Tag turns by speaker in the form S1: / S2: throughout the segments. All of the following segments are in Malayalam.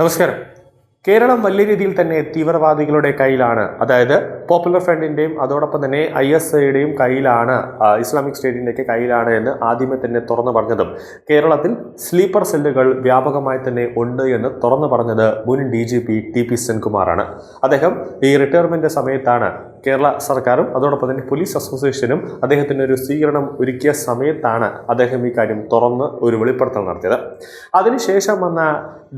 S1: നമസ്കാരം. കേരളം വലിയ രീതിയിൽ തന്നെ തീവ്രവാദികളുടെ കയ്യിലാണ്. അതായത് പോപ്പുലർ ഫ്രണ്ടിന്റെയും അതോടൊപ്പം തന്നെ ഐ എസ് ഐയുടെയും കയ്യിലാണ് ഇസ്ലാമിക് സ്റ്റേറ്റിന്റെയൊക്കെ കയ്യിലാണ് എന്ന് ആദ്യമേ തന്നെ തുറന്നു പറഞ്ഞതും. കേരളത്തിൽ സ്ലീപ്പർ സെല്ലുകൾ വ്യാപകമായി തന്നെ ഉണ്ട് എന്ന് തുറന്നു പറഞ്ഞത് മുൻ D G P T P സെൻകുമാറാണ്. അദ്ദേഹം ഈ റിട്ടയർമെന്റ് സമയത്താണ് കേരള സർക്കാരും അതോടൊപ്പം തന്നെ പോലീസ് അസോസിയേഷനും അദ്ദേഹത്തിന് ഒരു സ്വീകരണം ഒരുക്കിയ സമയത്താണ് അദ്ദേഹം ഈ കാര്യം തുറന്ന് ഒരു വെളിപ്പെടുത്തൽ നടത്തിയത്. അതിനുശേഷം വന്ന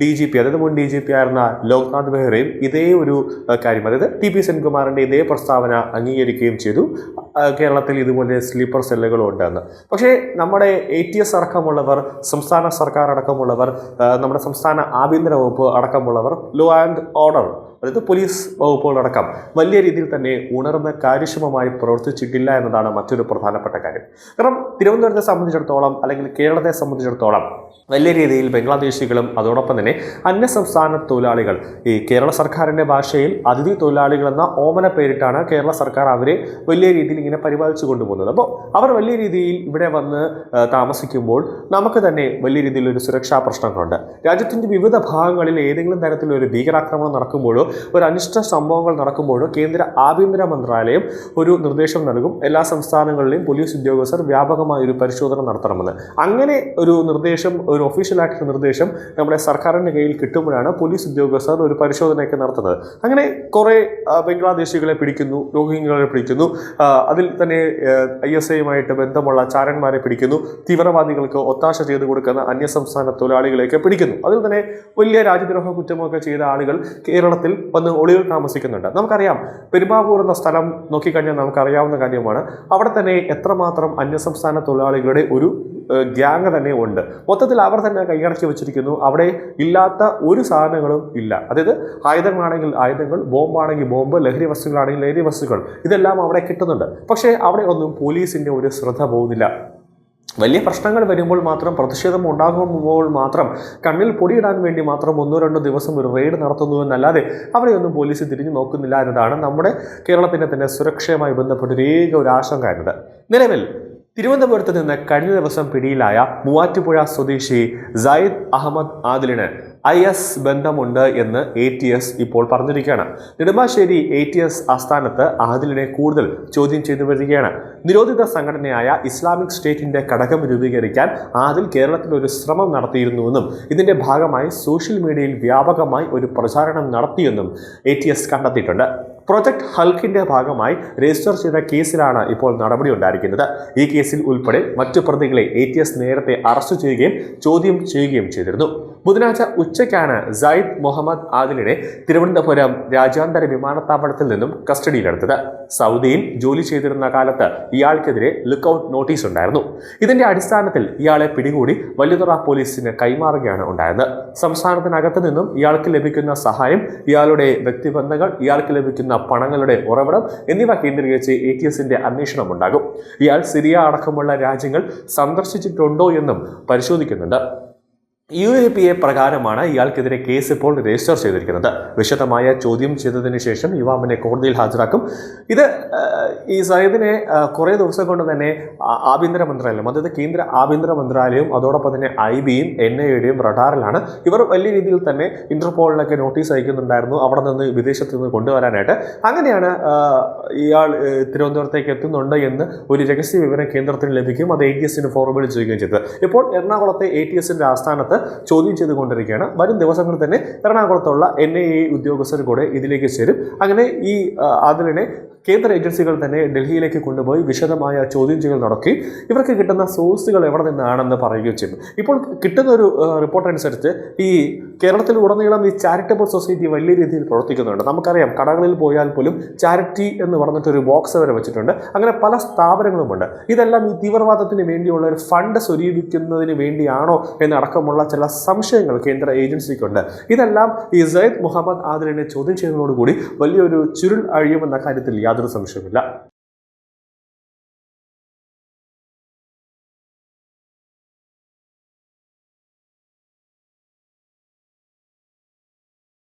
S1: ഡി ജി പി അതായത് മുൻ ഡി ജി പി ആയിരുന്ന ലോക്നാഥ് ബെഹ്റയും ഇതേ ഒരു കാര്യം. അതായത് ടി പി സെൻകുമാറിന്റെ ഇതേ പ്രസ്താവന അംഗീകരിക്കുകയും ചെയ്തു. കേരളത്തിൽ ഇതുപോലെ സ്ലീപ്പർ സെല്ലുകളും ഉണ്ടെന്ന്. പക്ഷേ നമ്മുടെ എ ടി എസ് അടക്കമുള്ളവർ സംസ്ഥാന സർക്കാർ അടക്കമുള്ളവർ നമ്മുടെ സംസ്ഥാന ആഭ്യന്തര വകുപ്പ് അടക്കമുള്ളവർ ലോ ആൻഡ് ഓർഡർ അതായത് പോലീസ് വകുപ്പുകളടക്കം വലിയ രീതിയിൽ തന്നെ ഉണർന്ന് കാര്യക്ഷമമായി പ്രവർത്തിച്ചിട്ടില്ല എന്നതാണ് മറ്റൊരു പ്രധാനപ്പെട്ട കാര്യം. കാരണം തിരുവനന്തപുരത്തെ സംബന്ധിച്ചിടത്തോളം അല്ലെങ്കിൽ കേരളത്തെ സംബന്ധിച്ചിടത്തോളം വലിയ രീതിയിൽ ബംഗ്ലാദേശികളും അതോടൊപ്പം തന്നെ അന്യ സംസ്ഥാന തൊഴിലാളികൾ ഈ കേരള സർക്കാരിന്റെ ഭാഷയിൽ അതിഥി തൊഴിലാളികൾ എന്ന ഓമന പേരിട്ടാണ് കേരള സർക്കാർ അവരെ വലിയ രീതിയിൽ ഇങ്ങനെ പരിപാലിച്ചു കൊണ്ടുപോകുന്നത്. അപ്പോൾ അവർ വലിയ രീതിയിൽ ഇവിടെ വന്ന് താമസിക്കുമ്പോൾ നമുക്ക് തന്നെ വലിയ രീതിയിൽ ഒരു സുരക്ഷാ പ്രശ്നങ്ങളുണ്ട്. രാജ്യത്തിന്റെ വിവിധ ഭാഗങ്ങളിൽ ഏതെങ്കിലും തരത്തിലൊരു ഭീകരാക്രമണം നടക്കുമ്പോഴോ ഒരു അനിഷ്ട സംഭവങ്ങൾ നടക്കുമ്പോഴോ കേന്ദ്ര ആഭ്യന്തര മന്ത്രാലയം ഒരു നിർദ്ദേശം നൽകും. എല്ലാ സംസ്ഥാനങ്ങളിലെയും പോലീസ് ഉദ്യോഗസ്ഥർ വ്യാപകമായ ഒരു പരിശോധന നടത്തണമെന്ന്. അങ്ങനെ ഒരു നിർദ്ദേശം ഒരു ഒഫീഷ്യലായിട്ടുള്ള നിർദ്ദേശം നമ്മുടെ സർക്കാരിന്റെ കയ്യിൽ കിട്ടുമ്പോഴാണ് പോലീസ് ഉദ്യോഗസ്ഥർ ഒരു പരിശോധനയൊക്കെ നടത്തുന്നത്. അങ്ങനെ കുറേ ബംഗ്ലാദേശികളെ പിടിക്കുന്നു രോഹിംഗ്യകളെ പിടിക്കുന്നു അതിൽ തന്നെ ഐ എസ് ഐയുമായിട്ട് ബന്ധമുള്ള ചാരന്മാരെ പിടിക്കുന്നു തീവ്രവാദികൾക്ക് ഒത്താശ ചെയ്തു കൊടുക്കുന്ന അന്യസംസ്ഥാന തൊഴിലാളികളെയൊക്കെ പിടിക്കുന്നു. അതിൽ തന്നെ വലിയ രാജ്യദ്രോഹ കുറ്റമൊക്കെ ചെയ്ത ആളുകൾ കേരളത്തിൽ വന്ന് ഒളിവിൽ താമസിക്കുന്നുണ്ട്. നമുക്കറിയാം പെരുമ്പാവൂർ എന്ന സ്ഥലം നോക്കിക്കഴിഞ്ഞാൽ നമുക്കറിയാവുന്ന കാര്യമാണ്. അവിടെ തന്നെ എത്രമാത്രം അന്യസംസ്ഥാന തൊഴിലാളികളുടെ ഒരു ഗ്യാങ് തന്നെ ഉണ്ട്. മൊത്തത്തിൽ അവർ തന്നെ കൈയടക്കി വെച്ചിരിക്കുന്നു. അവിടെ ഇല്ലാത്ത ഒരു സാധനങ്ങളും ഇല്ല. അതായത് ആയുധങ്ങളാണെങ്കിൽ ആയുധങ്ങൾ ബോംബാണെങ്കിൽ ബോംബ് ലഹരി വസ്തുക്കളാണെങ്കിൽ ലഹരി വസ്തുക്കൾ ഇതെല്ലാം അവിടെ കിട്ടുന്നുണ്ട്. പക്ഷേ അവിടെ ഒന്നും പോലീസിന്റെ ഒരു ശ്രദ്ധ പോകുന്നില്ല വലിയ പ്രശ്നങ്ങൾ വരുമ്പോൾ മാത്രം പ്രതിഷേധം ഉണ്ടാകുമ്പോൾ മാത്രം കണ്ണിൽ പൊടിയിടാൻ വേണ്ടി മാത്രം ഒന്നോ രണ്ടോ ദിവസം ഒരു റെയ്ഡ് നടത്തുന്നു എന്നല്ലാതെ അവിടെയൊന്നും പോലീസ് തിരിഞ്ഞു നോക്കുന്നില്ല എന്നതാണ് നമ്മുടെ കേരളത്തിന്റെ തന്നെ സുരക്ഷയുമായി ബന്ധപ്പെട്ട ഒരു ഏക ഒരു ആശങ്ക എന്നത്. നിലവിൽ തിരുവനന്തപുരത്ത് നിന്ന് കഴിഞ്ഞ ദിവസം പിടിയിലായ മൂവാറ്റുപുഴ സ്വദേശി സയ്യിദ് അഹമ്മദ് ആദിലിന് ഐ എസ് ബന്ധമുണ്ട് എന്ന് എ ടി എസ് ഇപ്പോൾ പറഞ്ഞിരിക്കുകയാണ്. നെടുമ്പാശ്ശേരി എ ടി എസ് ആസ്ഥാനത്ത് ആദിലിനെ കൂടുതൽ ചോദ്യം ചെയ്തു വരികയാണ്. നിരോധിത സംഘടനയായ ഇസ്ലാമിക് സ്റ്റേറ്റിന്റെ ഘടകം രൂപീകരിക്കാൻ ആദിൽ കേരളത്തിൽ ഒരു ശ്രമം നടത്തിയിരുന്നുവെന്നും ഇതിന്റെ ഭാഗമായി സോഷ്യൽ മീഡിയയിൽ വ്യാപകമായി ഒരു പ്രചാരണം നടത്തിയെന്നും എ ടി എസ് കണ്ടെത്തിയിട്ടുണ്ട്. പ്രൊജക്ട് ഹൽക്കിന്റെ ഭാഗമായി രജിസ്റ്റർ ചെയ്ത കേസിലാണ് ഇപ്പോൾ നടപടി ഉണ്ടായിരിക്കുന്നത്. ഈ കേസിൽ ഉൾപ്പെടെ മറ്റു പ്രതികളെ എ നേരത്തെ അറസ്റ്റ് ചെയ്യുകയും ചോദ്യം ചെയ്യുകയും ചെയ്തിരുന്നു. ബുധനാഴ്ച ഉച്ചയ്ക്കാണ് സയ്യിദ് മുഹമ്മദ് ആദിലിനെ തിരുവനന്തപുരം രാജ്യാന്തര വിമാനത്താവളത്തിൽ നിന്നും കസ്റ്റഡിയിലെടുത്തത്. സൗദിയിൽ ജോലി ചെയ്തിരുന്ന കാലത്ത് ഇയാൾക്കെതിരെ ലുക്കൌട്ട് നോട്ടീസ് ഉണ്ടായിരുന്നു. ഇതിന്റെ അടിസ്ഥാനത്തിൽ ഇയാളെ പിടികൂടി വല്ലുതറ പോലീസിന് കൈമാറുകയാണ് ഉണ്ടായത്. സംസ്ഥാനത്തിനകത്ത് നിന്നും ഇയാൾക്ക് ലഭിക്കുന്ന സഹായം ഇയാളുടെ വ്യക്തിബന്ധങ്ങൾ ഇയാൾക്ക് ലഭിക്കുന്ന പണങ്ങളുടെ ഉറവിടം എന്നിവ കേന്ദ്രീകരിച്ച് എ ടി എസിന്റെ അന്വേഷണം ഉണ്ടാകും. ഇയാൾ സിറിയ അടക്കമുള്ള രാജ്യങ്ങൾ സന്ദർശിച്ചിട്ടുണ്ടോ എന്നും പരിശോധിക്കുന്നുണ്ട്. യു എ പി എ പ്രകാരമാണ് ഇയാൾക്കെതിരെ കേസ് ഇപ്പോൾ രജിസ്റ്റർ ചെയ്തിരിക്കുന്നത്. വിശദമായ ചോദ്യം ചെയ്തതിന് ശേഷം യുവാമിനെ കോടതിയിൽ ഹാജരാക്കും. ഇത് ഈ സയ്യിദിനെ കുറേ ദിവസം കൊണ്ട് തന്നെ ആഭ്യന്തര മന്ത്രാലയം അതായത് കേന്ദ്ര ആഭ്യന്തര മന്ത്രാലയവും അതോടൊപ്പം തന്നെ ഐ ബിയും എൻ ഐ എയുടെയും റഡാറിലാണ്. ഇവർ വലിയ രീതിയിൽ തന്നെ ഇന്റർപോളിലൊക്കെ നോട്ടീസ് അയക്കുന്നുണ്ടായിരുന്നു. അവിടെ നിന്ന് വിദേശത്ത് നിന്ന് കൊണ്ടുവരാനായിട്ട്. അങ്ങനെയാണ് ഇയാൾ തിരുവനന്തപുരത്തേക്ക് എത്തുന്നുണ്ട് എന്ന് ഒരു രഹസ്യ വിവരം കേന്ദ്രത്തിന് ലഭിക്കും. അത് എ ടി എസിന് ഫോർവേഡ് ചെയ്യുകയും ചെയ്തത് ഇപ്പോൾ എറണാകുളത്തെ എ ടി എസിന്റെ ആസ്ഥാനത്ത് ചോദ്യം ചെയ്തുകൊണ്ടിരിക്കുകയാണ്. വരും ദിവസങ്ങളിൽ തന്നെ എറണാകുളത്തുള്ള എൻ ഐ എ ഉദ്യോഗസ്ഥർ കൂടെ ഇതിലേക്ക് ചേരും. അങ്ങനെ ഈ ആദിലിനെ കേന്ദ്ര ഏജൻസികൾ തന്നെ ഡൽഹിയിലേക്ക് കൊണ്ടുപോയി വിശദമായ ചോദ്യം ചെയ്യൽ നടത്തി. ഇവർക്ക് കിട്ടുന്ന സോഴ്സുകൾ എവിടെ നിന്നാണെന്ന് പറയുകയും ചെയ്യും ഇപ്പോൾ കിട്ടുന്ന ഒരു റിപ്പോർട്ട് അനുസരിച്ച് ഈ കേരളത്തിൽ ഉടനീളം ഈ ചാരിറ്റബിൾ സൊസൈറ്റി വലിയ രീതിയിൽ പ്രവർത്തിക്കുന്നുണ്ട്. നമുക്കറിയാം കടകളിൽ പോയാൽ പോലും ചാരിറ്റി എന്ന് പറഞ്ഞിട്ടൊരു ബോക്സ് വരെ വെച്ചിട്ടുണ്ട്. അങ്ങനെ പല സ്ഥാപനങ്ങളുമുണ്ട്. ഇതെല്ലാം ഈ തീവ്രവാദത്തിന് വേണ്ടിയുള്ള ഒരു ഫണ്ട് സ്വരൂപിക്കുന്നതിന് വേണ്ടിയാണോ എന്നടക്കമുള്ള ചില സംശയങ്ങൾ കേന്ദ്ര ഏജൻസിക്കുണ്ട്. ഇതെല്ലാം ഈ സയ്യിദ് മുഹമ്മദ് ആദിലിനെ ചോദ്യം ചെയ്യുന്നതോടുകൂടി വലിയൊരു ചുരുൾ അഴിയുമെന്ന കാര്യത്തിൽ യാതൊരു സംശയവുമില്ല.